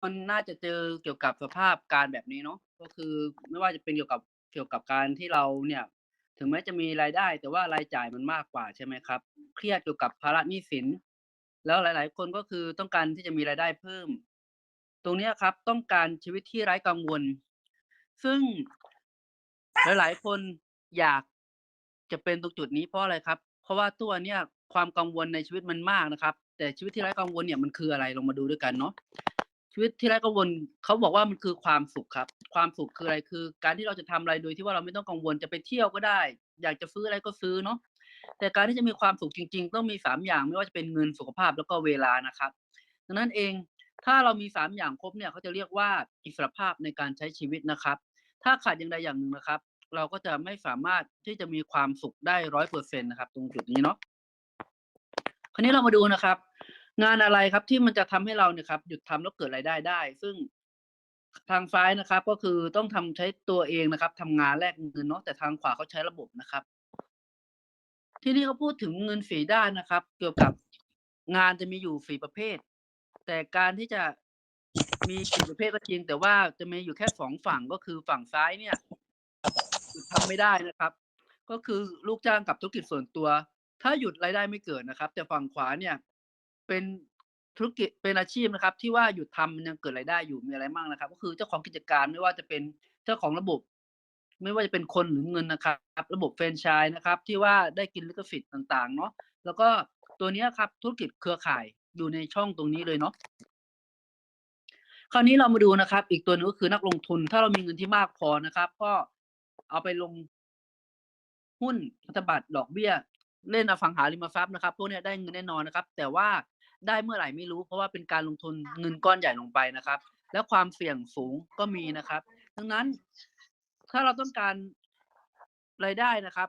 คนน่าจะเจอเกี่ยวกับสภาพการแบบนี้เนาะก็คือไม่ว่าจะเป็นเกี่ยวกับเกี่ยวกับการที่เราเนี่ย ถึงแม้จะมีรายได้ แต่ว่ารายจ่ายมันมากกว่าใช่ไหมครับ เครียดเกี่ยวกับภาระหนี้สิน แล้วหลาย ๆ คนก็คือต้องการที่จะมีรายได้เพิ่ม ตรงเนี้ยครับ ต้องการชีวิตที่ไร้กังวล ซึ่งหลายๆคนอยากจะเป็นตรงจุดนี้เพราะอะไรครับ เพราะว่าทุกวันเนี้ยความกังวลในชีวิตมันมากนะครับ แต่ชีวิตที่ไร้กังวลเนี่ยมันคืออะไรลองมาดูด้วยกันเนาะ ชีวิตที่ไร้กังวลเขาบอกว่ามันคือความสุขครับ ความสุขคืออะไรคือ การที่เราจะทำอะไรโดยที่ว่าเราไม่ต้องกังวลจะไปเที่ยวก็ได้ อยากจะซื้ออะไรก็ซื้อเนาะแต่การที่จะมีความสุขจริง ๆ ต้องมี3อย่างไม่ว่าจะเป็นเงินสุขภาพแล้วก็เวลานะครับดังนั้นเองถ้าเรามี3อย่างครบเนี่ยเขาจะเรียกว่าอิสรภาพในการใช้ชีวิตนะครับ ถ้าขาดอย่างใดอย่างหนึ่งนะครับ เราก็จะไม่สามารถที่จะมีความสุขได้100%นะครับ ตรงจุดนี้เนาะคราวนี้เรามาดูนะครับ งานอะไรครับที่มันจะทำให้เราเนี่ยครับหยุดทำแล้วเกิดรายได้ได้ ซึ่งทางซ้ายนะครับ ก็คือต้องทำใช้ตัวเองนะครับทำงานแลกเงินเนาะแต่ทางขวาเขาใช้ระบบนะครับ ที่นี่เขาพูดถึงเงิน4ด้านนะครับ เกี่ยวกับงานจะมีอยู่4ประเภท แต่การที่จะมี4ประเภทก็จริง แต่ว่าจะมีอยู่แค่2ฝั่งก็คือฝั่งซ้ายเนี่ยหยุดทำไม่ได้นะครับ ก็คือลูกจ้างกับธุรกิจส่วนตัว ถ้าหยุดรายได้ไม่เกิดนะครับ แต่ฝั่งขวาเนี่ย เป็นธุรกิจเป็นอาชีพนะครับ ที่ว่าหยุดทำมันยังเกิดรายได้อยู่มีอะไรบ้างนะครับ ก็คือเจ้าของกิจการไม่ว่าจะเป็นเจ้าของระบบ ไม่ว่าจะเป็นคนหรือเงินนะครับ ระบบแฟรนไชส์นะครับ ที่ว่าได้กินลิขสิทธิ์ต่างๆ เนาะแล้วก็ตัวนี้ครับธุรกิจเครือข่ายอยู่ในช่องตรงนี้เลยเนาะคราวนี้เรามาดูนะครับ อีกตัวหนึ่งก็คือนักลงทุน ถ้าเรามีเงินที่มากพอนะครับ ก็เอาไปลงหุ้นพันธบัตรดอกเบี้ย เล่นอสังหาริมทรัพย์นะครับ พวกนี้ได้เงินแน่นอนนะครับ แต่ว่า ได้เมื่อไหร่ไม่รู้เพราะว่าเป็นการลงทุนเงินก้อนใหญ่ลงไปนะครับ และความเสี่ยงสูงก็มีนะครับ ดังนั้นถ้าเราต้องการรายได้นะครับ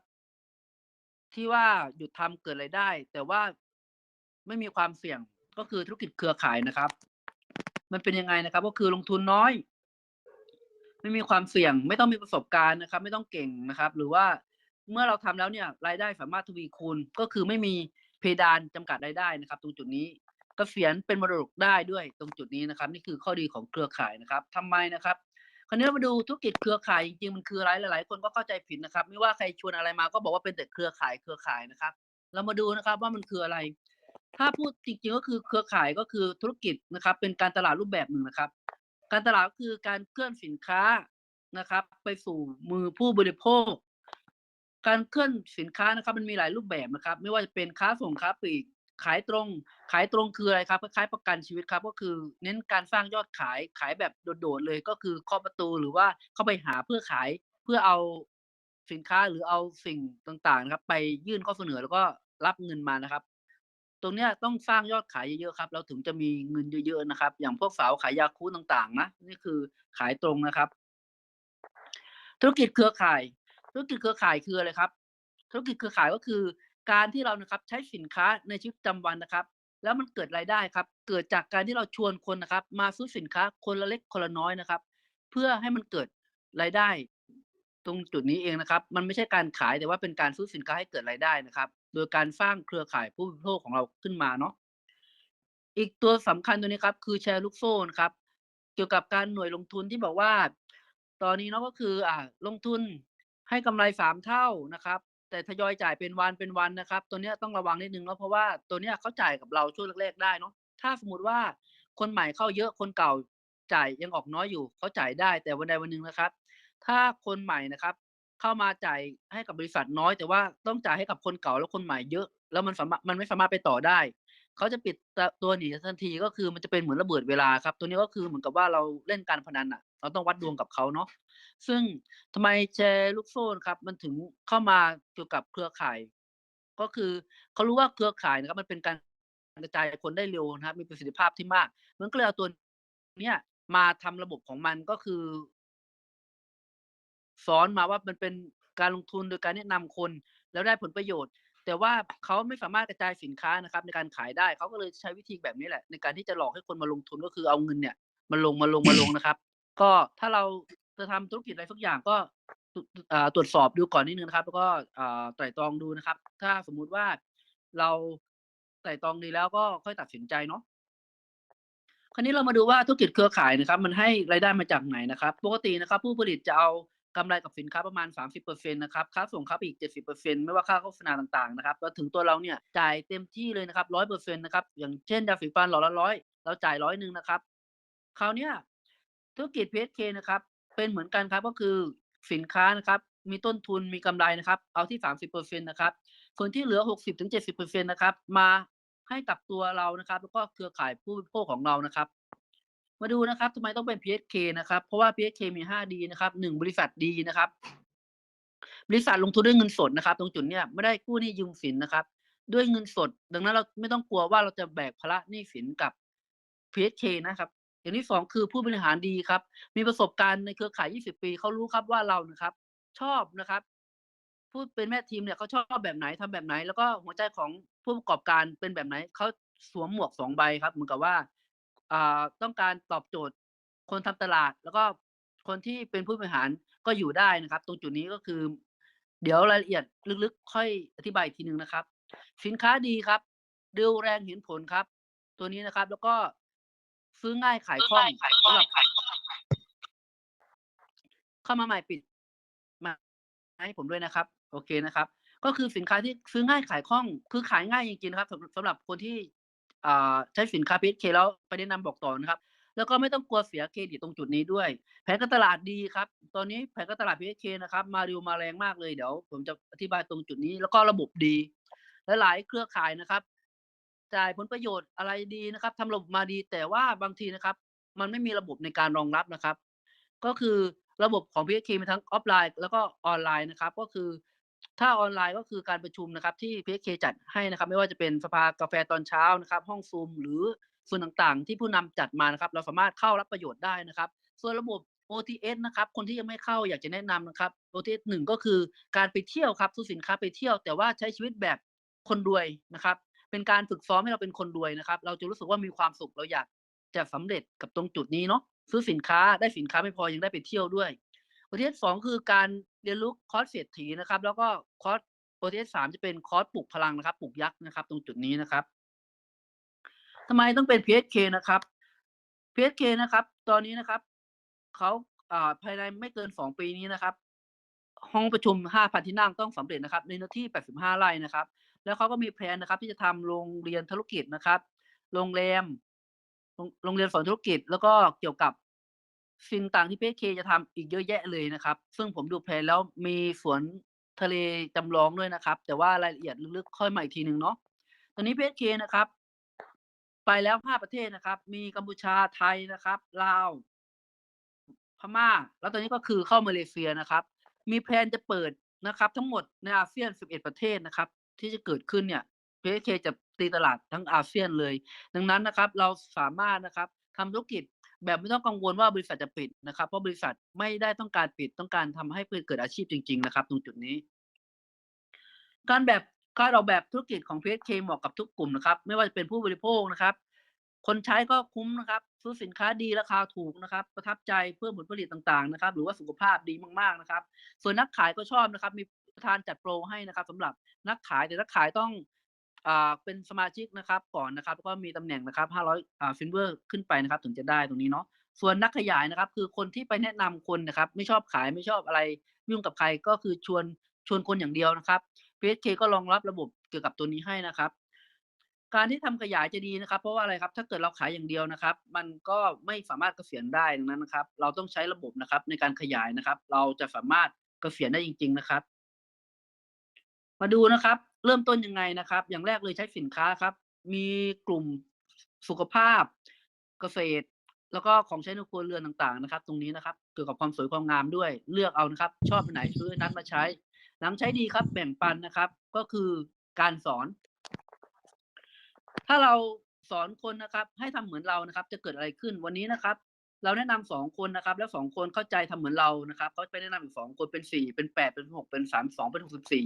ที่ว่าหยุดทำเกิดรายได้ แต่ว่าไม่มีความเสี่ยงก็คือธุรกิจเครือข่ายนะครับ มันเป็นยังไงนะครับ ก็คือลงทุนน้อย ไม่มีความเสี่ยง ไม่ต้องมีประสบการณ์นะครับ ไม่ต้องเก่งนะครับ หรือว่าเมื่อเราทำแล้วเนี่ย รายได้สามารถทวีคูณก็คือไม่มี เพดานจำกัดรายได้นะครับ ตรงจุดนี้กเกษียณเป็นมรดกได้ด้วยตรงจุดนี้นะครับ นี่คือข้อดีของเครือข่ายนะครับทำไมนะครับคราวนี้มาดูธุรกิจเครือข่ายจริงๆมันคืออะไรหลายๆ คนก็เข้าใจผิดนะครับ ไม่ว่าใครชวนอะไรมาก็บอกว่าเป็นแต่เครือข่ายเครือข่ายนะครับ เรามาดูนะครับว่ามันคืออะไร ถ้าพูดจริงๆก็คือเครือข่ายก็คือธุรกิจนะครับ เป็นการตลาดรูปแบบหนึ่งนะครับ การตลาดก็คือการเคลื่อนสินค้านะครับ ไปสู่มือผู้บริโภค การเคลื่อนสินค้านะครับ มันมีหลายรูปแบบนะครับ ไม่ว่าจะเป็นค้าส่งค้าปลีกขายตรง ขายตรงคืออะไรครับคล้ายๆประกันชีวิตครับ ก็คือเน้นการสร้างยอดขายขายแบบโดดๆเลยก็คือเคาะประตูหรือว่าเข้าไปหาเพื่อขายเพื่อเอาสินค้าหรือเอาสิ่งต่างๆนะครับ ไปยื่นข้อเสนอแล้วก็รับเงินมานะครับ ตรงเนี้ยต้องสร้างยอดขายเยอะๆครับ เราถึงจะมีเงินเยอะๆนะครับ อย่างพวกสาวขายยาคูต่างๆนะนี่คือขายตรงนะครับ ธุรกิจเครือข่าย ธุรกิจเครือข่ายคืออะไรครับ ธุรกิจเครือข่ายก็คือการที่เรานะครับใช้สินค้าในชีวิตประจำวันนะครับ แล้วมันเกิดรายได้ครับ เกิดจากการที่เราชวนคนนะครับ มาซื้อสินค้าคนละเล็กคนละน้อยนะครับ เพื่อให้มันเกิดรายได้ ตรงจุดนี้เองนะครับ มันไม่ใช่การขายแต่ว่าเป็นการซื้อสินค้าให้เกิดรายได้นะครับ โดยการสร้างเครือข่ายผู้บริโภคของเราขึ้นมาเนาะอีกตัวสำคัญตัวนี้ครับ คือแชร์ลูกโซ่นะครับ เกี่ยวกับการหน่วยลงทุนที่บอกว่า ตอนนี้เนาะก็คืออ่าลงทุน ให้กำไร3เท่านะครับ แต่ทยอยจ่ายเป็นวันๆนวันนะครับ ตัวเนี้ยต้องระวังนิดหนึ่งเนาะเพราะว่าตัวเนี้ยเขาจ่ายกับเราช่วงแรกๆได้เนาะถ้าสมมติว่าคนใหม่เข้าเยอะคนเก่าจ่ายยังออกน้อยอยู่เขาจ่ายได้แต่วันใดวันหนึ่งนะครับ ถ้าคนใหม่นะครับ เข้ามาจ่ายให้กับบริษัทน้อย แต่ว่าต้องจ่ายให้กับคนเก่าและคนใหม่เยอะ แล้วมันสามารถมันไม่สามารถไปต่อได้ เขาจะปิดตัวหนีทันทีก็คือมันจะเป็นเหมือนระเบิดเวลาครับ ตัวนี้ก็คือเหมือนกับว่าเราเล่นการพนันน่ะ เราต้องวัดดวงกับเขาเนาะซึ่งทำไมแชร์ลูกโซ่นครับ มันถึงเข้ามาเกี่ยวกับเครือข่าย ก็คือเขารู้ว่าเครือข่ายนะครับ มันเป็นการกระจายคนได้เร็วนะครับ มีประสิทธิภาพที่มากมันก็เลยเอาตัวเนี้ยมาทำระบบของมันก็คือสอนมาว่ามันเป็นการลงทุนโดยการแนะนำคนแล้วได้ผลประโยชน์ แต่ว่าเขาไม่สามารถกระจายสินค้านะครับในการขายได้เขาก็เลยใช้วิธีแบบนี้แหละ ในการที่จะหลอกให้คนมาลงทุนก็คือเอาเงินเนี่ยมาลงมาลงมาลงนะครับ ก็ถ้าเราจะทำธุรกิจอะไรสักอย่างก็ตรวจสอบดูก่อนนิดนึงนะครับ แล้วก็ไตร่ตรองดูนะครับ ถ้าสมมุติว่าเราไตร่ตรองดีแล้วก็ค่อยตัดสินใจเนาะคราวนี้เรามาดูว่าธุรกิจเครือข่ายนะครับ มันให้รายได้มาจากไหนนะครับ ปกตินะครับ ผู้ผลิตจะเอา กำไรกับสินค้าประมาณ 30%นะครับ ค่าส่งครับอีก70%ไม่ว่าค่าโฆษณาต่างๆ นะครับ แล้วถึงตัวเราเนี่ยจ่ายเต็มที่เลยนะครับ100%นะครับ อย่างเช่นยาสีฟันหลอดละร้อยเราจ่ายร้อยหนึ่งนะครับ คราวเนี้ยธุรกิจ PSK นะครับ เป็นเหมือนกันครับ ก็คือสินค้านะครับ มีต้นทุน มีกำไรนะครับ เอาที่ 30%นะครับ ส่วนที่เหลือ 60-70%นะครับ มาให้กับตัวเรานะครับ แล้วก็เครือข่ายผู้บริโภคของเรานะครับ มาดูนะครับทำไมต้องเป็น PSK นะครับ เพราะว่า PSK มี 5D นะครับหนึ่งบริษัทดีนะครับ บริษัทลงทุนด้วยเงินสดนะครับ ตรงจุดเนี้ยไม่ได้กู้หนี้ยืมสินนะครับ ด้วยเงินสด ดังนั้นเราไม่ต้องกลัวว่าเราจะแบกภาระหนี้สินกับ PSK นะครับ อย่างที่สองคือผู้บริหารดีครับ มีประสบการณ์ในเครือข่าย 20 ปีเขารู้ครับว่าเรานะครับ ชอบนะครับผู้เป็นแม่ทีมเนี่ยเขาชอบแบบไหนทำแบบไหน แล้วก็หัวใจของผู้ประกอบการเป็นแบบไหนเขาสวมหมวกสองใบครับ เหมือนกับว่า อ่า ต้องการตอบโจทย์คนทำตลาด แล้วก็คนที่เป็นผู้บริหารก็อยู่ได้นะครับ ตรงจุดนี้ก็คือ เดี๋ยวรายละเอียดลึกๆ ค่อยอธิบายทีหนึ่งนะครับ สินค้าดีครับเร็วแรงเห็นผลครับ ตัวนี้นะครับ แล้วก็ซื้อง่ายขายคล่องสำหรับเข้ามาใหม่ปิดมาให้ผมด้วยนะครับ โอเคนะครับ ก็คือสินค้าที่ซื้อง่ายขายคล่อง คือขายง่ายจริงๆนะครับสำหรับสำหรับคนที่ ใช้สินค้า PSK แล้วไปแนะนำบอกต่อนะครับ แล้วก็ไม่ต้องกลัวเสียเครดิตตรงจุดนี้ด้วย แผนการตลาดดีครับ ตอนนี้แผนการตลาด PSK นะครับ มาเร็วมาแรงมากเลยเดี๋ยวผมจะอธิบายตรงจุดนี้ แล้วก็ระบบดีหลายๆเครือข่ายนะครับ จ่ายผลประโยชน์อะไรดีนะครับทำระบบมาดีแต่ว่าบางทีนะครับ มันไม่มีระบบในการรองรับนะครับ ก็คือระบบของ PSK มีทั้งออฟไลน์ แล้วก็ออนไลน์นะครับ ก็คือ ถ้าออนไลน์ก็คือการประชุมนะครับที่ PSK จัดให้นะครับ ไม่ว่าจะเป็นสภากาแฟตอนเช้านะครับ ห้องซูมหรือส่วนต่างๆ ที่ผู้นำจัดมานะครับ เราสามารถเข้ารับประโยชน์ได้นะครับ ส่วนระบบ OTS นะครับ คนที่ยังไม่เข้าอยากจะแนะนำนะครับ OTS หนึ่งก็คือการไปเที่ยวครับซื้อสินค้าไปเที่ยว แต่ว่าใช้ชีวิตแบบคนรวยนะครับ เป็นการฝึกซ้อมให้เราเป็นคนรวยนะครับ เราจะรู้สึกว่ามีความสุขเราอยากจะสำเร็จกับตรงจุดนี้เนาะซื้อสินค้าได้สินค้าไม่พอยังได้ไปเที่ยวด้วย OTS สองคือการเรียนรู้คอร์สเศรษฐีนะครับ แล้วก็คอร์ส OTS สามจะเป็นคอร์สปลุกพลังนะครับ ปลุกยักษ์นะครับ ตรงจุดนี้นะครับทำไมต้องเป็น PSK นะครับ PSK นะครับ ตอนนี้นะครับเขาภายในไม่เกินสองปีนี้นะครับ ห้องประชุม5,000ที่นั่งต้องสำเร็จนะครับ ในเนื้อที่85ไร่นะครับ แล้วเขาก็มีแผนนะครับ ที่จะทำโรงเรียนธุรกิจนะครับ โรงแรมโรงเรียนสอนธุรกิจ แล้วก็เกี่ยวกับ สิ่งต่างที่ PSK จะทำอีกเยอะแยะเลยนะครับ ซึ่งผมดูแผนแล้วมีสวนทะเลจำลองด้วยนะครับ แต่ว่ารายละเอียดลึกๆค่อยมาอีกทีหนึ่งเนาะตอนนี้ PSK นะครับ ไปแล้ว5ประเทศนะครับ มีกัมพูชาไทยนะครับลาวพม่า แล้วตอนนี้ก็คือเข้ามาเลเซียนะครับ มีแพลนจะเปิดนะครับ ทั้งหมดในอาเซียน 11 ประเทศนะครับ ที่จะเกิดขึ้นเนี่ย PSK จะตีตลาดทั้งอาเซียนเลย ดังนั้นนะครับ เราสามารถนะครับทำธุรกิจ แบบไม่ต้องกังวลว่าบริษัทจะปิดนะครับ เพราะบริษัทไม่ได้ต้องการปิดต้องการทำให้เกิดอาชีพจริง ๆ นะครับ ตรงจุดนี้ การแบบการออกแบบธุรกิจของ PSK เหมาะกับทุกกลุ่มนะครับ ไม่ว่าจะเป็นผู้บริโภคนะครับ คนใช้ก็คุ้มนะครับซื้อสินค้าดีราคาถูกนะครับ ประทับใจเพิ่มผลผลิตต่างๆนะครับ หรือว่าสุขภาพดีมากๆนะครับ ส่วนนักขายก็ชอบนะครับ มีประธานจัดโปรให้นะครับสำหรับนักขายแต่นักขายต้อง อ่าเป็นสมาชิกนะครับก่อนนะครับแล้วก็มีตำแหน่งนะครับ 500อ่าซิลเวอร์ขึ้นไปนะครับ ถึงจะได้ตรงนี้เนาะส่วนนักขยายนะครับ คือคนที่ไปแนะนำคนนะครับ ไม่ชอบขายไม่ชอบอะไรยุ่งกับใครก็คือชวนชวนคนอย่างเดียวนะครับ PSK ก็รองรับระบบเกี่ยวกับตัวนี้ให้นะครับ การที่ทำขยายจะดีนะครับ เพราะว่าอะไรครับ ถ้าเกิดเราขายอย่างเดียวนะครับ มันก็ไม่สามารถเกษียณได้ดังนั้นนะครับ เราต้องใช้ระบบนะครับ ในการขยายนะครับ เราจะสามารถเกษียณได้จริง ๆ นะครับ มาดูนะครับ เริ่มต้นยังไงนะครับ อย่างแรกเลยใช้สินค้าครับ มีกลุ่มสุขภาพ เกษตร แล้วก็ของใช้ในครัวเรือนต่างๆนะครับ ตรงนี้นะครับเกี่ยวกับความสวยความงามด้วย เลือกเอานะครับ ชอบอันไหนซื้อนั้นมาใช้ หลังใช้ดีครับ แบ่งปันนะครับ ก็คือการสอน ถ้าเราสอนคนนะครับ ให้ทำเหมือนเรานะครับ จะเกิดอะไรขึ้นวันนี้นะครับ เราแนะนำสองคนนะครับ แล้วสองคนเข้าใจทำเหมือนเรานะครับเขาไปแนะนำอีกสองคนเป็นสี่เป็นแปดเป็นหกเป็นสามสองเป็นหกสิบสี่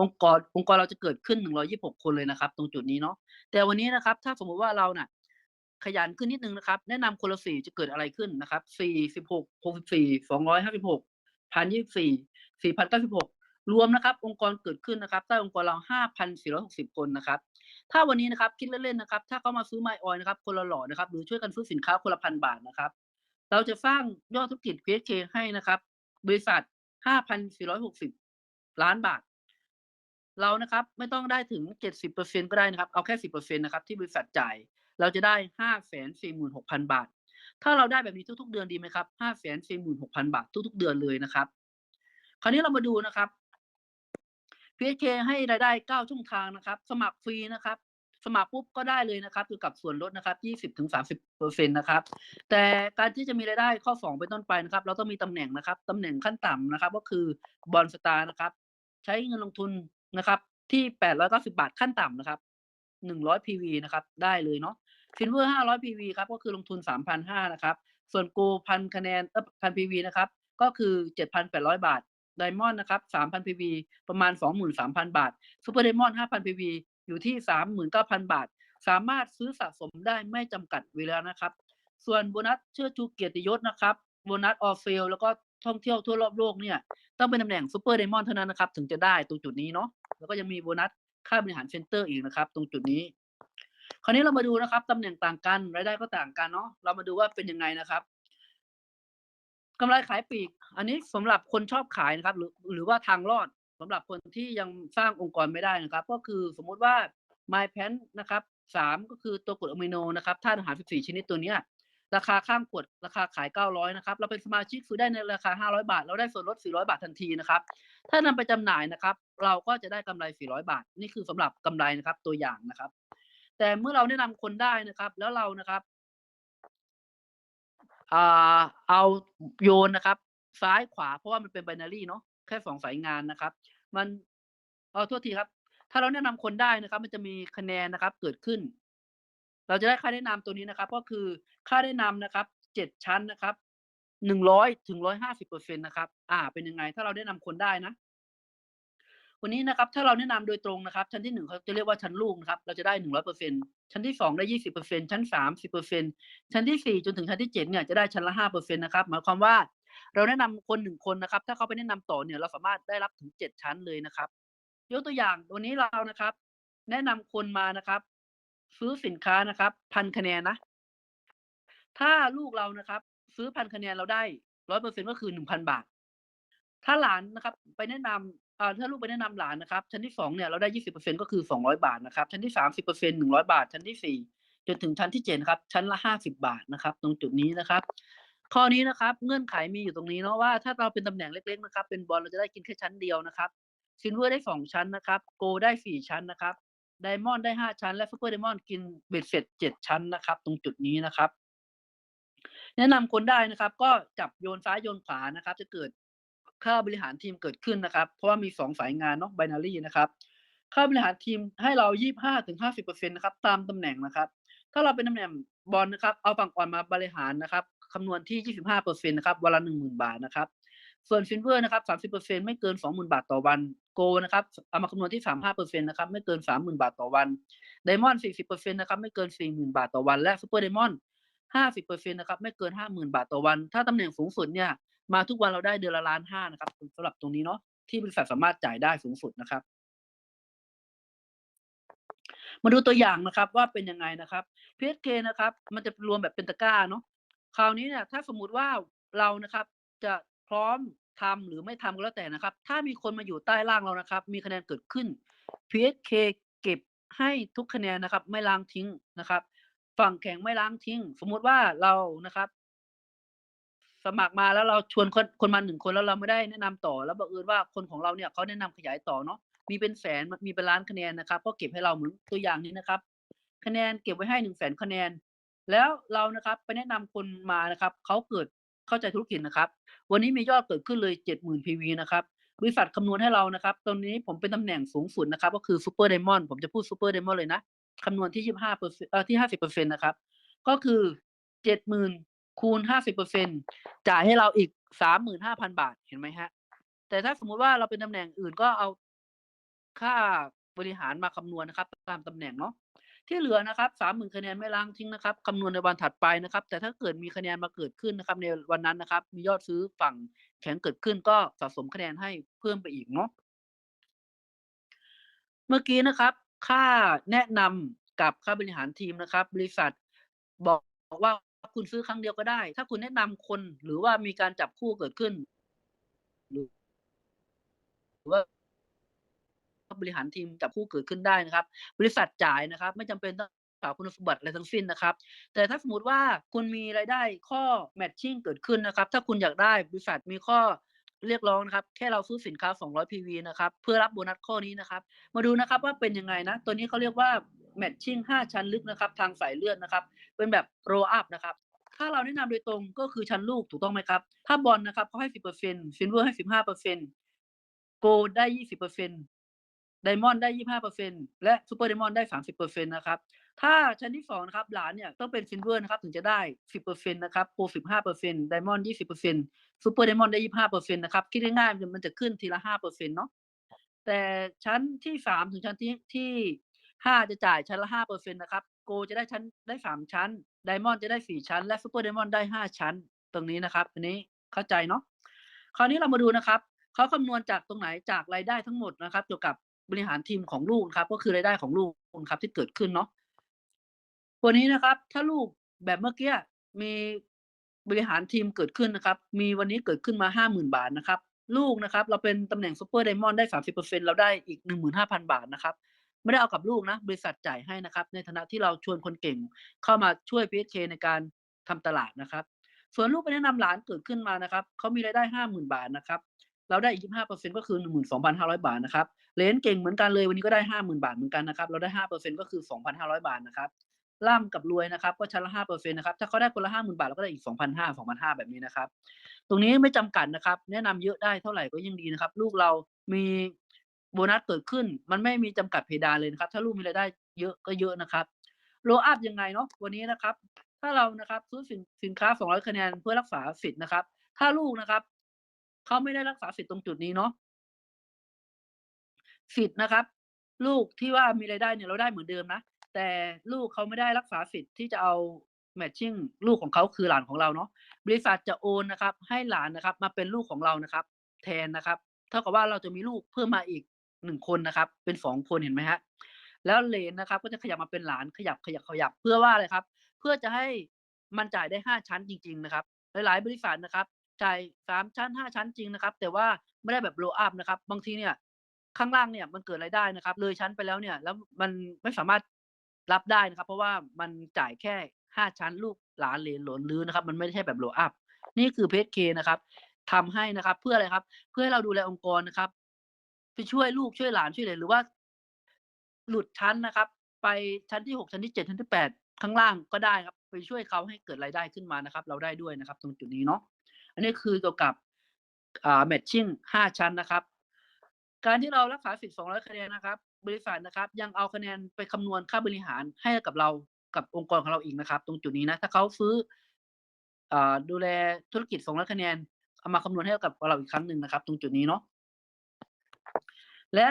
องค์กรองค์กรเราจะเกิดขึ้นหนึ่งร้อยี่หกคนเลยนะครับ ตรงจุดนี้เนาะแต่วันนี้นะครับ ถ้าสมมุติว่าเราน่ะ ขยันขึ้นนิดนึงนะครับ แนะนำคนละสี่จะเกิดอะไรขึ้นนะครับสี่สิบหกหกสิบสี่สองร้อยห้าสิบหกพันยี่สิบสี่สี่พันเก้าสิบหกรวมนะครับ องค์กรเกิดขึ้นนะครับใต้องค์กรเราห้าพันสี่ร้อยหกสิบคนนะครับ ถ้าวันนี้นะครับ คิดเล่นๆนะครับ ถ้าเขามาซื้อ My Oil นะครับ คนละหลอดนะครับ หรือช่วยกันซื้อสินค้าคนละพันบาทนะครับ เราจะสร้างยอดธุรกิจ PSK ให้นะครับ บริษัท 5,460 ล้านบาท เรานะครับไม่ต้องได้ถึง 70%ก็ได้นะครับ เอาแค่ 10%นะครับที่บริษัทจ่าย เราจะได้ 546,000 บาท ถ้าเราได้แบบนี้ทุกๆ เดือนดีไหมครับ 546,000 บาททุกๆ เดือนเลยนะครับ คราวนี้เรามาดูนะครับ PSK ให้รายได้ 9 ช่องทางนะครับ สมัครฟรีนะครับ สมัครปุ๊บก็ได้เลยนะครับเกี่ยวกับส่วนลดนะครับ20-30%นะครับ แต่การที่จะมีรายได้ข้อ 2 เป็นต้นไปนะครับ เราต้องมีตำแหน่งนะครับตำแหน่งขั้นต่ำนะครับ ก็คือบอลสตาร์นะครับ ใช้เงินลงทุน นะครับ ที่890บาทขั้นต่ำนะครับ100 PV นะครับ ได้เลยเนาะ Silver 500 PV ครับ ก็คือลงทุน3,500นห้านะครับ ส่วน Gold 1,000คะแนนเออ1,000 PV นะครับ ก็คือ7,800บาท Diamond นะครับ3,000 PV ประมาณ23,000บาท Super Diamond 5,000 PV อยู่ที่39,000บาท สามารถซื้อสะสมได้ไม่จำกัดเวลานะครับ ส่วนโบนัสเชิดชูเกียรติยศนะครับโบนัส All Fail แล้วก็ท่องเที่ยวทั่วรอบโลกเนี่ย ต้องเป็นตำแหน่ง Super Diamond เท่านั้นนะครับ ถึงจะได้ตรงจุดนี้เนาะแล้วก็ยังมีโบนัสค่าบริหารเซ็นเตอร์อีกนะครับ ตรงจุดนี้ คราวนี้เรามาดูนะครับตำแหน่งต่างกันรายได้ก็ต่างกันเนาะเรามาดูว่าเป็นยังไงนะครับกำไรขายปลีก อันนี้สำหรับคนชอบขายนะครับ หรือหรือว่าทางรอดสำหรับคนที่ยังสร้างองค์กรไม่ได้นะครับ ก็คือสมมุติว่า MyPan นะครับ3ก็คือตัวกรดอะมิโนนะครับธาตุอาหาร 14 ชนิดตัวเนี้ย ราคาข้างขวดราคาขาย 900นะครับเราเป็นสมาชิกซื้อได้ในราคา 500 บาท เราได้ส่วนลด 400 บาททันทีนะครับ ถ้านำไปจำหน่ายนะครับ เราก็จะได้กำไร 400 บาท นี่คือสำหรับกำไรนะครับ ตัวอย่างนะครับ แต่เมื่อเราแนะนำคนได้นะครับ แล้วเรานะครับอ่าเอาโยนนะครับ ซ้ายขวาเพราะว่ามันเป็น binary เนาะแค่2สายงานนะครับ มันเอ่อโทษทีครับ ถ้าเราแนะนำคนได้นะครับ มันจะมีคะแนนนะครับ เกิดขึ้น เราจะได้ค่าแนะนำตัวนี้นะครับ ก็คือค่าแนะนำนะครับ7ชั้นนะครับ100ถึง150%นตนะครับ อ่า เป็นยังไง ถ้าเราแนะนำคนได้นะวันนี้นะครับ ถ้าเราแนะนำโดยตรงนะครับ ชั้นที่1เขาจะเรียกว่าชั้นลูกนะครับ เราจะได้100%ชั้นที่2ได้20%ชั้น3 10%ชั้นที่4จนถึงชั้นที่7เนี่ยจะได้ชั้นละ5%นนะครับหมายความว่าเราแนะนำคน1คนนะครับ ถ้าเขาไปแนะนำต่อเนี่ยเราสามารถได้รับถึง7ชั้นเลยนะครับ ยกตัวอย่างวันนี้เรานะครับ แนะนำคนมานะครับ ซื้อสินค้านะครับ1,000คะแนนนะ ถ้าลูกเรานะครับ ซื้อ1,000คะแนนเราได้100%ก็คือ1,000บาท ถ้าหลานนะครับ ไปแนะนำอ่าถ้าลูกไปแนะนำหลานนะครับ ชั้นที่2เนี่ยเราได้20%ก็คือ200บาทนะครับ ชั้นที่3 10% 100บาท ชั้นที่4จนถึงชั้นที่7นะครับ ชั้นละ50บาทนะครับ ตรงจุดนี้นะครับ ข้อนี้นะครับ เงื่อนไขมีอยู่ตรงนี้เนาะว่าถ้าเราเป็นตำแหน่งเล็ก ๆ นะครับ เป็นบอลเราจะได้กินแค่ชั้นเดียวนะครับ Silver ได้2ชั้นนะครับ Gold ได้4ชั้นนะครับ Diamond ได้5ชั้น และ Super Diamond กินเบ็ดเสร็จ7ชั้นนะครับ ตรงจุดนี้นะครับ แนะนำคนได้นะครับ ก็จับโยนซ้ายโยนขวานะครับ จะเกิดค่าบริหารทีมเกิดขึ้นนะครับ เพราะว่ามี2สายงานเนาะ binary นะครับค่าบริหารทีมให้เรา25-50%นต์นะครับ ตามตำแหน่งนะครับ ถ้าเราเป็นตำแหน่งบอลนะครับ เอาฝั่งอ่อนมาบริหารนะครับคำนวณที่25%นะครับวันละ10,000บาทนะครับ ส่วน Silver นะครับ30%ไม่เกิน20,000บาทต่อวัน Gold นะครับเอามาคำนวณที่35%นนะครับไม่เกิน30,000บาทต่อวัน Diamond 40%นนะครับไม่เกิน40,000บาทต่อวัน และ Super Diamond 50%นนะครับไม่เกิน50,000บาทต่อวัน ถ้าตำแหน่งสูงสุดเนี่ยมาทุกวันเราได้เดือนละ1,500,000นะครับสำหรับตรงนี้เนาะที่บริษัทสามารถจ่ายได้สูงสุดนะครับ มาดูตัวอย่างนะครับว่าเป็นยังไงนะครับ PSK นะครับ มันจะรวมแบบเป็นตะกร้าเนาะคราวนี้เนี่ยถ้าสมมติว่าเรานะครับ จะ พร้อมทำหรือไม่ทำก็แล้วแต่นะครับ ถ้ามีคนมาอยู่ใต้ล่างเรานะครับ มีคะแนนเกิดขึ้น PSK เก็บให้ทุกคะแนนนะครับ ไม่ล้างทิ้งนะครับ ฝั่งแข่งไม่ล้างทิ้ง สมมุติว่าเรานะครับ สมัครมาแล้วเราชวนคนคนมา1คนแล้วเราไม่ได้แนะนำต่อ แล้วบังเอิญว่าคนของเราเนี่ยเขาแนะนำขยายต่อเนาะมีเป็นแสนมีเป็นล้านคะแนนนะครับ ก็เก็บให้เราเหมือนตัวอย่างนี้นะครับ คะแนนเก็บไว้ให้100,000คะแนน แล้วเรานะครับไปแนะนำคนมานะครับเขาเกิด เข้าใจธุรกิจนะครับ วันนี้มียอดเกิดขึ้นเลย 70,000 PV นะครับ บริษัทคำนวณให้เรานะครับตรงนี้ผมเป็นตำแหน่งสูงสุดนะครับ ก็คือ Super Diamond ผมจะพูด Super Diamond เลยนะคำนวณที่ 25%เอ่อที่ 50%นะครับ ก็คือ 70,000 คูณ 50%จ่ายให้เราอีก 35,000 บาท เห็นไหมครับแต่ถ้าสมมุติว่าเราเป็นตำแหน่งอื่นก็เอาค่าบริหารมาคำนวณนะครับ ตามตำแหน่งเนาะ ที่เหลือนะครับ30,000คะแนนไม่ล้างทิ้งนะครับคำนวณในวันถัดไปนะครับ แต่ถ้าเกิดมีคะแนนมาเกิดขึ้นนะครับ ในวันนั้นนะครับ มียอดซื้อฝั่งแข็งเกิดขึ้นก็สะสมคะแนนให้เพิ่มไปอีกเนาะเมื่อกี้นะครับ ค่าแนะนำกับค่าบริหารทีมนะครับ บริษัทบอกว่าคุณซื้อครั้งเดียวก็ได้ ถ้าคุณแนะนำคนหรือว่ามีการจับคู่เกิดขึ้น หรือว่า บริหารทีมจับคู่เกิดขึ้นได้นะครับ บริษัทจ่ายนะครับ ไม่จำเป็นต้องกล่าวคุณสมบัติอะไรทั้งสิ้นนะครับ แต่ถ้าสมมติว่าคุณมีรายได้ข้อแมทชิ่งเกิดขึ้นนะครับ ถ้าคุณอยากได้บริษัทมีข้อเรียกร้องนะครับ แค่เราซื้อสินค้า 200 PV นะครับ เพื่อรับโบนัสข้อนี้นะครับ มาดูนะครับว่าเป็นยังไงนะ ตัวนี้เขาเรียกว่าแมทชิ่ง5 ชั้นลึกนะครับ ทางสายเลือดนะครับ เป็นแบบโรอัพนะครับ ถ้าเราแนะนำโดยตรงก็คือชั้นลูกถูกต้องไหมครับ ถ้าบอลนะครับเขาให้ 10%ซิลเวอร์ให้ 15%โกได้ 20% ไดมอนด์ได้ 25%และซูเปอร์ไดมอนด์ได้ 30%นะครับ ถ้าชั้นที่2นะครับหลานเนี่ยต้องเป็นซิลเวอร์นะครับถึงจะได้ 10%นะครับโกล15%ไดมอนด์20%ซูเปอร์ไดมอนด์ได้ 25%นะครับคิดง่ายๆมันจะขึ้นทีละ 5%เนาะแต่ชั้นที่ 3 ถึงชั้นที่ที่ 5 จะจ่ายชั้นละ 5%นะครับโกจะได้ชั้นได้ 3 ชั้นไดมอนด์จะได้ 4 ชั้น และซูเปอร์ไดมอนด์ได้ 5 ชั้น ตรงนี้นะครับอันนี้เข้าใจเนาะคราวนี้เรามาดูนะครับเขาคำนวณจากตรงไหนจากรายได้ทั้งหมดนะครับเกี่ยวกับ บริหารทีมของลูกครับ ก็คือรายได้ของลูกครับที่เกิดขึ้นเนาะตัวนี้นะครับ ถ้าลูกแบบเมื่อกี้มีบริหารทีมเกิดขึ้นนะครับ มีวันนี้เกิดขึ้นมา50,000บาทนะครับ ลูกนะครับ เราเป็นตำแหน่งซูเปอร์ไดมอนด์ได้30%เปอร์เซ็นเราได้อีก15,000บาทนะครับ ไม่ได้เอากับลูกนะ บริษัทจ่ายให้นะครับ ในฐานะที่เราชวนคนเก่งเข้ามาช่วย PSK ในการทำตลาดนะครับ ส่วนลูกไปแนะนำหลานเกิดขึ้นมานะครับเขามีรายได้50,000บาทนะครับ เราได้อีก25%ก็คือ12,500บาทนะครับเหรนเก่งเหมือนกันเลยวันนี้ก็ได้50,000บาทเหมือนกันนะครับ เราได้5%ก็คือ2,500บาทนะครับล่ำกับรวยนะครับ ก็ชั้นละ5%นะครับ ถ้าเขาได้คนละ50,000บาทเราก็ได้อีก2,500 2,500แบบนี้นะครับ ตรงนี้ไม่จำกัดนะครับ แนะนำเยอะได้เท่าไหร่ก็ยิ่งดีนะครับ ลูกเรามีโบนัสเกิดขึ้น มันไม่มีจำกัดเพดานเลยนะครับ ถ้าลูกมีรายได้เยอะก็เยอะนะครับโลอัพยังไงเนาะวันนี้นะครับ ถ้าเรานะครับซื้อสินสินค้า 200 คะแนนเพื่อรักษาสิทธิ์นะครับ ถ้าลูกนะครับ เขาไม่ได้รักษาสิทธิ์ตรงจุดนี้เนาะสิทธิ์นะครับ ลูกที่ว่ามีรายได้เนี่ยเราได้เหมือนเดิมนะแต่ลูกเขาไม่ได้รักษาสิทธิ์ที่จะเอาแมทชิ่งลูกของเขาคือหลานของเราเนาะบริษัทจะโอนนะครับ ให้หลานนะครับ มาเป็นลูกของเรานะครับ แทนนะครับ เท่ากับว่าเราจะมีลูกเพิ่มมาอีกหนึ่งคนนะครับ เป็นสองคนเห็นไหมฮะแล้วเลนนะครับ ก็จะขยับมาเป็นหลานขยับขยับขยับเพื่อว่าอะไรครับ เพื่อจะให้มันจ่ายได้ห้าชั้นจริง ๆ นะครับ หลาย ๆ บริษัทนะครับ จ่ายสามชั้นห้าชั้นจริงนะครับ แต่ว่าไม่ได้แบบโลอัพนะครับ บางทีเนี่ย ข้างล่างเนี่ยมันเกิดรายได้นะครับ เลยชั้นไปแล้วเนี่ย แล้วมันไม่สามารถรับได้นะครับ เพราะว่ามันจ่ายแค่ห้าชั้นลูกหลานเหลนหลนลื้อนะครับ มันไม่ใช่แบบโลอัพนี่คือเพจเคนะครับทำให้นะครับ เพื่ออะไรครับ เพื่อให้เราดูแลองค์กรนะครับไปช่วยลูกช่วยหลานช่วยเหลนหรือว่า หลุดชั้นนะครับ ไปชั้นที่หกชั้นที่เจ็ดชั้นที่แปดข้างล่างก็ได้ครับ ไปช่วยเขาให้เกิดรายได้ขึ้นมานะครับ เราได้ด้วยนะครับ ตรงจุดนี้เนาะ อันนี้คือเกี่ยวกับอ่าแมทชิ่งห้าชั้นนะครับ การที่เรารักษาสิทธิ์200คะแนนนะครับ บริษัทนะครับ ยังเอาคะแนนไปคำนวณค่าบริหารให้กับเรากับองค์กรของเราอีกนะครับ ตรงจุดนี้นะถ้าเขาซื้ออ่ดูแลธุรกิจ200คะแนนเอามาคำนวณให้กับเราอีกครั้งหนึ่งนะครับ ตรงจุดนี้เนาะและ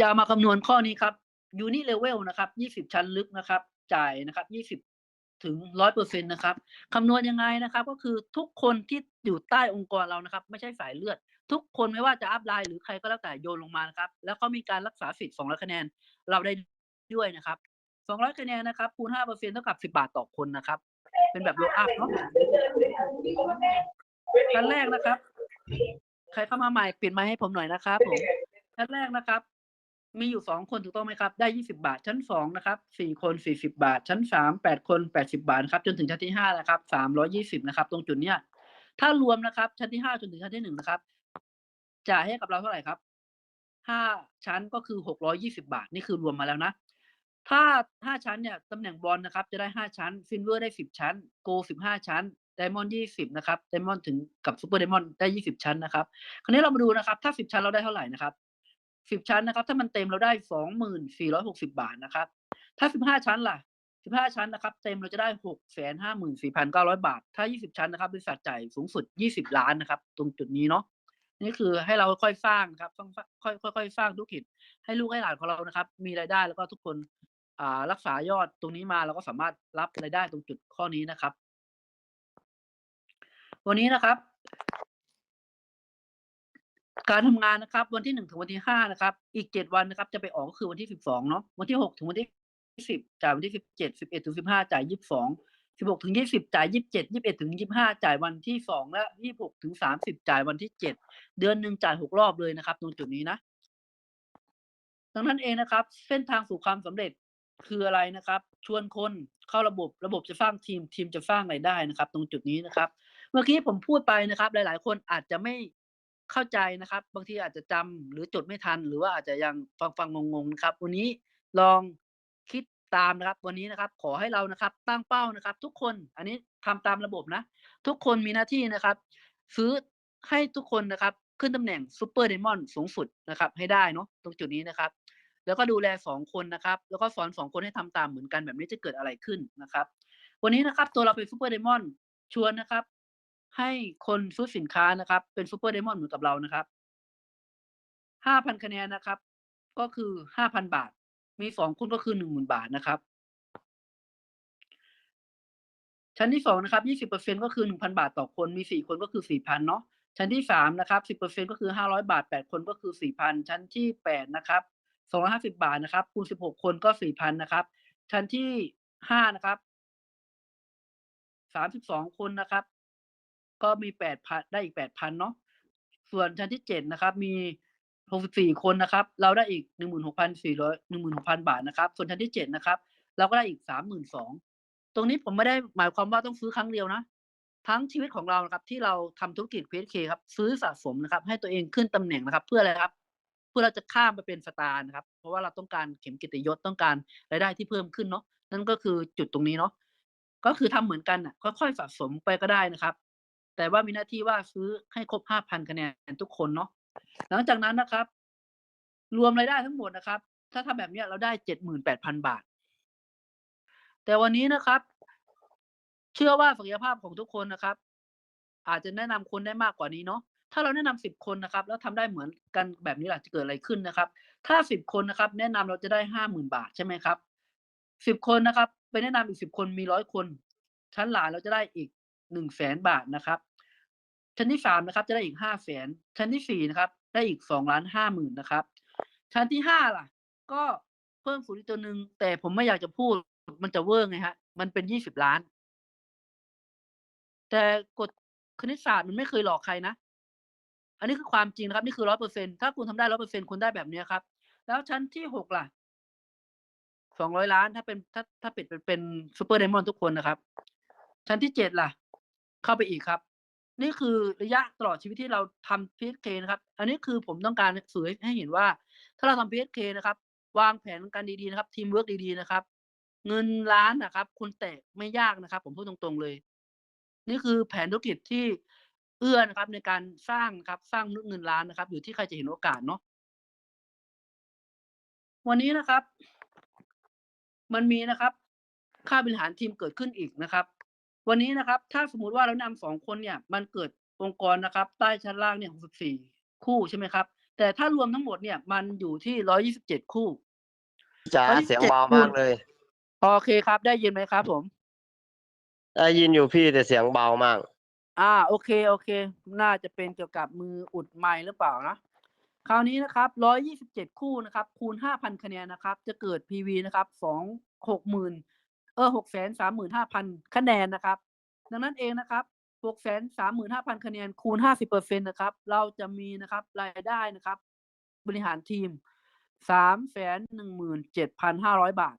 จะมาคำนวณข้อนี้ครับยูนิเลเวลนะครับ 20 ชั้นลึกนะครับ จ่ายนะครับ20 ถึง100%นต์นะครับคำนวณยังไงนะครับก็คือทุกคนที่อยู่ใต้องค์กรเรานะครับ ไม่ใช่สายเลือด ทุกคนไม่ว่าจะอัพไลน์หรือใครก็แล้วแต่โยนลงมานะครับ แล้วเขามีการรักษาสิทธิ์200คะแนนเราได้ด้วยนะครับ200คะแนนนะครับคูณ5%เปอร์เซ็นต์เท่ากับ10บาทต่อคนนะครับ เป็นแบบโลอัพเนาะชั้นแรกนะครับ ใครเข้ามาใหม่ปิดไมค์ให้ผมหน่อยนะครับผมชั้นแรกนะครับ มีอยู่2คนถูกต้องไหมครับ ได้20บาทชั้น2นะครับ4คน40บาท ชั้น3 8คน80บาทครับจนถึงชั้นที่5นะครับ320นะครับ ตรงจุดเนี้ยถ้ารวมนะครับ ชั้นที่5จนถึงชั้นที่1นะครับจ่ายให้กับเราเท่าไหร่ครับ5ชั้นก็คือ620บาท นี่คือรวมมาแล้วนะ ถ้า5ชั้นเนี่ยตำแหน่งบอลนะครับ จะได้5ชั้นซิลเวอร์ได้10ชั้น โกล15ชั้นไดมอนด์20นะครับไดมอนด์ถึงกับซูเปอร์ไดมอนด์ได้20ชั้นนะครับ คราวนี้เรามาดูนะครับ ถ้า10ชั้นเราได้เท่าไหร่นะครับ 10ชั้นนะครับถ้ามันเต็มเราได้2460บาทนะครับ ถ้า15ชั้นล่ะ15ชั้นนะครับเต็มเราจะได้654,900บาท ถ้า20ชั้นนะครับบริษัทจ่ายสูงสุด20ล้านนะครับ ตรงจุดนี้เนาะนี่คือให้เราค่อยสร้างนะครับต้องค่อยค่อยสร้างธุรกิจ ให้ลูกให้หลานของเรานะครับ มีรายได้แล้วก็ทุกคนอ่ารักษายอดตรงนี้มาเราก็สามารถรับรายได้ตรงจุดข้อนี้นะครับ วันนี้นะครับ การทำงานนะครับวันที่1ถึงวันที่5นะครับ อีก7วันนะครับ จะไปออกก็คือวันที่12เนาะวันที่6ถึงวันที่10จ่ายวันที่17 11ถึง15จ่าย22 16ถึง20จ่าย27 21ถึง25จ่ายวันที่2และ26ถึง30จ่ายวันที่7เดือนหนึ่งจ่าย6รอบเลยนะครับ ตรงจุดนี้นะ ดังนั้นเองนะครับ เส้นทางสู่ความสำเร็จคืออะไรนะครับ ชวนคนเข้าระบบระบบจะสร้างทีมทีมจะสร้างรายได้นะครับ ตรงจุดนี้นะครับ เมื่อกี้ผมพูดไปนะครับ หลาย ๆ คนอาจจะไม่ เข้าใจนะครับ บางทีอาจจะจำหรือจดไม่ทัน หรือว่าอาจจะยังฟังๆงงงๆนะครับ วันนี้ลองคิดตามนะครับ วันนี้นะครับ ขอให้เรานะครับ ตั้งเป้านะครับ ทุกคนอันนี้ทำตามระบบนะ ทุกคนมีหน้าที่นะครับ ซื้อให้ทุกคนนะครับ ขึ้นตำแหน่ง Super Diamond สูงสุดนะครับ ให้ได้เนาะตรงจุดนี้นะครับ แล้วก็ดูแล2คนนะครับ แล้วก็สอน2คนให้ทำตามเหมือนกันแบบนี้จะเกิดอะไรขึ้นนะครับ วันนี้นะครับ ตัวเราเป็น Super Diamond ชวนนะครับ ให้คนซื้อสินค้านะครับ เป็นซูเปอร์ไดมอนด์เหมือนกับเรานะครับห้าพันคะแนนนะครับ ก็คือห้าพันบาท มีสองคุณก็คือหนึ่งหมื่นบาทนะครับ ชั้นที่สองนะครับยี่สิบเปอร์เซ็นก็คือหนึ่งพันบาทต่อคน มีสี่คนก็คือสี่พันเนาะ ชั้นที่สามนะครับสิบเปอร์เซ็นก็คือห้าร้อยบาทแปดคนก็คือสี่พัน ชั้นที่แปดนะครับสองร้อยห้าสิบาทนะครับ คูณสิบหกคนก็สี่พันนะครับ ชั้นที่ห้านะครับสามสิบสองคนนะครับ ก็มี8,000ได้อีก8,000เนาะส่วนชั้นที่7นะครับ มี64คนนะครับ เราได้อีก16,400 16,000บาทนะครับ ส่วนชั้นที่7นะครับ เราก็ได้อีก32,000ตรงนี้ผมไม่ได้หมายความว่าต้องซื้อครั้งเดียวนะ ทั้งชีวิตของเรานะครับ ที่เราทำธุรกิจ PSK ครับ ซื้อสะสมนะครับ ให้ตัวเองขึ้นตำแหน่งนะครับ เพื่ออะไรครับ เพื่อเราจะข้ามไปเป็นสตาร์นะครับ เพราะว่าเราต้องการเข็มกียรติยศต้องการรายได้ที่เพิ่มขึ้นเนาะนั่นก็คือจุดตรงนี้เนาะก็คือทำเหมือนกันน่ะค่อยๆสะสมไปก็ได้นะครับ แต่ว่ามีหน้าที่ว่าซื้อให้ครบ5,000คะแนนทุกคนเนาะหลังจากนั้นนะครับ รวมรายได้ทั้งหมดนะครับ ถ้าทำแบบเนี้ยเราได้78,000บาท แต่วันนี้นะครับ เชื่อว่าศักยภาพของทุกคนนะครับ อาจจะแนะนำคนได้มากกว่านี้เนาะถ้าเราแนะนำ10คนนะครับ แล้วทำได้เหมือนกันแบบนี้ล่ะจะเกิดอะไรขึ้นนะครับ ถ้า10คนนะครับ แนะนำเราจะได้50,000บาทใช่ไหมครับ10คนนะครับ ไปแนะนำอีก10คนมี100คนชั้นหลานเราจะได้อีก 100,000บาทนะครับชั้นที่3นะครับ จะได้อีก500,000ชั้นที่4นะครับ ได้อีก2,50,000นห้าหมื่นนะครับ ชั้นที่5ล่ะ ก็เพิ่มศูนอีกตัวหนึ่งแต่ผมไม่อยากจะพูด มันจะเวอร์ไงครับมันเป็น20ล้าน แต่กฎคณิตศาสตร์มันไม่เคยหลอกใครนะ อันนี้คือความจริงนะครับ นี่คือ100%ถ้าคุณทำได้100%คุณได้แบบนี้ครับ แล้วชั้นที่6ล่ะ200ล้านถ้าเป็นถ้าถ้าปิดเป็นเป็น Super Diamond ทุกคนนะครับ ชั้นที่7ล่ะ เข้าไปอีกครับ นี่คือระยะตลอดชีวิตที่เราทำ PSK นะครับ อันนี้คือผมต้องการสื่อให้เห็นว่า ถ้าเราทำ PSK นะครับ วางแผนกันดีๆนะครับ ทีมเวิร์กดีๆนะครับ เงินล้านนะครับ คุณแตะไม่ยากนะครับ ผมพูดตรงๆเลย นี่คือแผนธุรกิจที่เอื้อนะครับ ในการสร้างครับ สร้างนุเงินล้านนะครับ อยู่ที่ใครจะเห็นโอกาสเนาะวันนี้นะครับ มันมีนะครับ ค่าบริหารทีมเกิดขึ้นอีกนะครับ วันนี้นะครับ ถ้าสมมุติว่าเราแนะนำ2คนเนี่ย มันเกิดองค์กรนะครับ ใต้ชั้นล่างเนี่ย64คู่ใช่ไหมครับ แต่ถ้ารวมทั้งหมดเนี่ย มันอยู่ที่127คู่จ๋าเสียงเบา127คูมาณกเลยโอเคครับ ได้ยินไหมครับ ผม?ได้ยินอยู่พี่แต่เสียงเบามากอาโอเคๆน่าจะเป็นเกี่ยวกับมืออุดไมค์หรือเปล่านะคราวนี้นะครับ127คู่นะครับ คูณ5,000คะแนนนะครับ จะเกิด PV นะครับ2 60,000 เออหกแสนสามหมื่นห้าพันคะแนนนะครับ ดังนั้นเองนะครับหกแสนสามหมื่นห้าพันคะแนนคูณห้าสิบเปอร์เซ็นต์นะครับ เราจะมีนะครับรายได้นะครับ บริหารทีมสามแสนหนึ่งหมื่นเจ็ดพันห้าร้อยบาท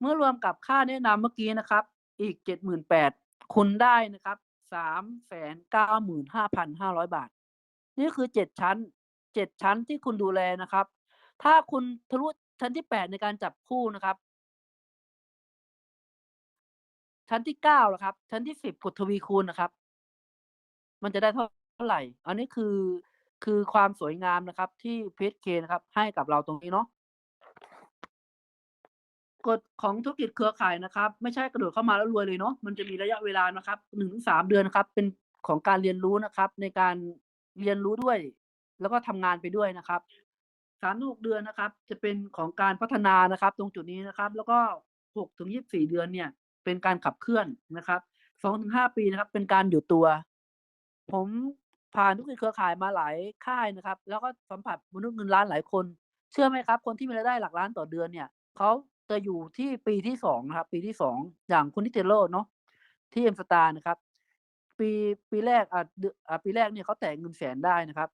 เมื่อรวมกับค่าแนะนำเมื่อกี้นะครับ อีกเจ็ดหมื่นแปดคุณได้นะครับสามแสนเก้าหมื่นห้าพันห้าร้อยบาท นี่คือเจ็ดชั้นเจ็ดชั้นที่คุณดูแลนะครับ ถ้าคุณทะลุชั้นที่แปดในการจับคู่นะครับ ชั้นที่9ล่ะครับ ชั้นที่10กดทวีคูณนะครับ มันจะได้เท่าไหร่ อันนี้คือคือความสวยงามนะครับ ที่ PSK นะครับ ให้กับเราตรงนี้เนาะกฎของธุรกิจเครือข่ายนะครับ ไม่ใช่กระโดดเข้ามาแล้วรวยเลยเนาะมันจะมีระยะเวลานะครับ1-3เดือนนะครับ เป็นของการเรียนรู้นะครับ ในการเรียนรู้ด้วย แล้วก็ทำงานไปด้วยนะครับ3-6เดือนนะครับ จะเป็นของการพัฒนานะครับ ตรงจุดนี้นะครับ แล้วก็6-24เดือนเนี่ย เป็นการขับเคลื่อนนะครับ2-5ปีนะครับ เป็นการอยู่ตัว ผมผ่านธุรกิจเครือข่ายมาหลายค่ายนะครับ แล้วก็สัมผัสมนุษย์เงินล้านหลายคน เชื่อไหมครับ คนที่มีรายได้หลักล้านต่อเดือนเนี่ยเขาจะอยู่ที่ปีที่สองนะครับ ปีที่สองอย่างคุณนิเตโรเนาะที่เอ็มสตาร์นะครับ ปีปีแรกอะอะปีแรกเนี่ยเขาแตะเงินแสนได้นะครับ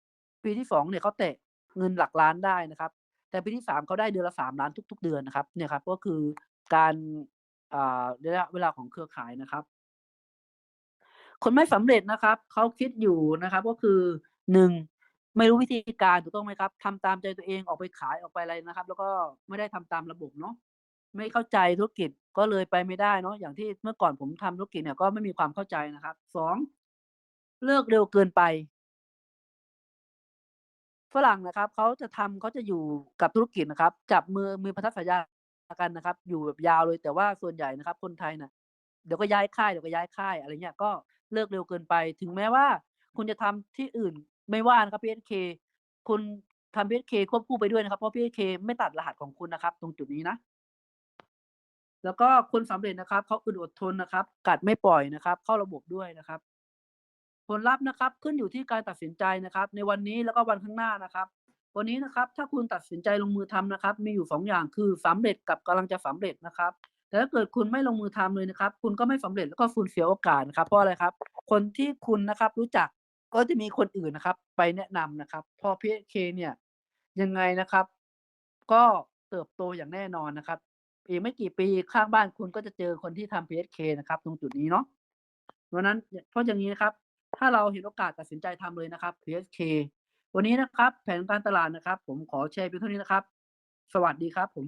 ปีที่สองเนี่ยเขาแตะเงินหลักล้านได้นะครับ แต่ปีที่สามเขาได้เดือนละสามล้านทุก ๆ เดือนนะครับ เนี่ยครับ ก็คือการ ระยะเวลาของเครือข่ายนะครับ คนไม่สำเร็จนะครับเขาคิดอยู่นะครับ ก็คือหนึ่งไม่รู้วิธีการถูกต้องไหมครับทำตามใจตัวเองออกไปขายออกไปอะไรนะครับ แล้วก็ไม่ได้ทำตามระบบเนาะไม่เข้าใจธุรกิจก็เลยไปไม่ได้เนาะอย่างที่เมื่อก่อนผมทำธุรกิจเนี่ยก็ไม่มีความเข้าใจนะครับสองเลิกเร็วเกินไปฝรั่งนะครับเขาจะทำเขาจะอยู่กับธุรกิจนะครับ จับมือมือพันธสัญญา กันนะครับ อยู่แบบยาวเลยแต่ว่าส่วนใหญ่นะครับ คนไทยน่ะเดี๋ยวก็ย้ายค่ายเดี๋ยวก็ย้ายค่ายอะไรเงี้ยก็เลิกเร็วเกินไป ถึงแม้ว่า คุณจะทำที่อื่นไม่ว่านะครับ PSK คุณทำ PSK ควบคู่ไปด้วยนะครับ เพราะ PSK ไม่ตัดรหัสของคุณนะครับ ตรงจุดนี้นะ แล้วก็คนสำเร็จนะครับเขาอึดอดทนนะครับ กัดไม่ปล่อยนะครับ เข้าระบบด้วยนะครับ ผลลัพธ์นะครับ ขึ้นอยู่ที่การตัดสินใจนะครับ ในวันนี้แล้วก็วันข้างหน้านะครับ วันนี้นะครับ ถ้าคุณตัดสินใจลงมือทำนะครับ มีอยู่สองอย่างคือสำเร็จกับกำลังจะสำเร็จนะครับ แต่ถ้าเกิดคุณไม่ลงมือทำเลยนะครับ คุณก็ไม่สำเร็จแล้วก็คุณเสียโอกาสนะครับ เพราะอะไรครับ คนที่คุณนะครับรู้จักก็จะมีคนอื่นนะครับ ไปแนะนำนะครับ พอ PSK เนี่ยยังไงนะครับ ก็เติบโตอย่างแน่นอนนะครับอีกไม่กี่ปีข้างบ้านคุณก็จะเจอคนที่ทำ PSK นะครับ ตรงจุดนี้เนาะเพราะนั้นเพราะอย่างนี้นะครับ ถ้าเราเห็นโอกาสตัดสินใจทำเลยนะครับ PSK วันนี้นะครับ แผนการตลาดนะครับ ผมขอแชร์เพียงเท่านี้นะครับ สวัสดีครับผม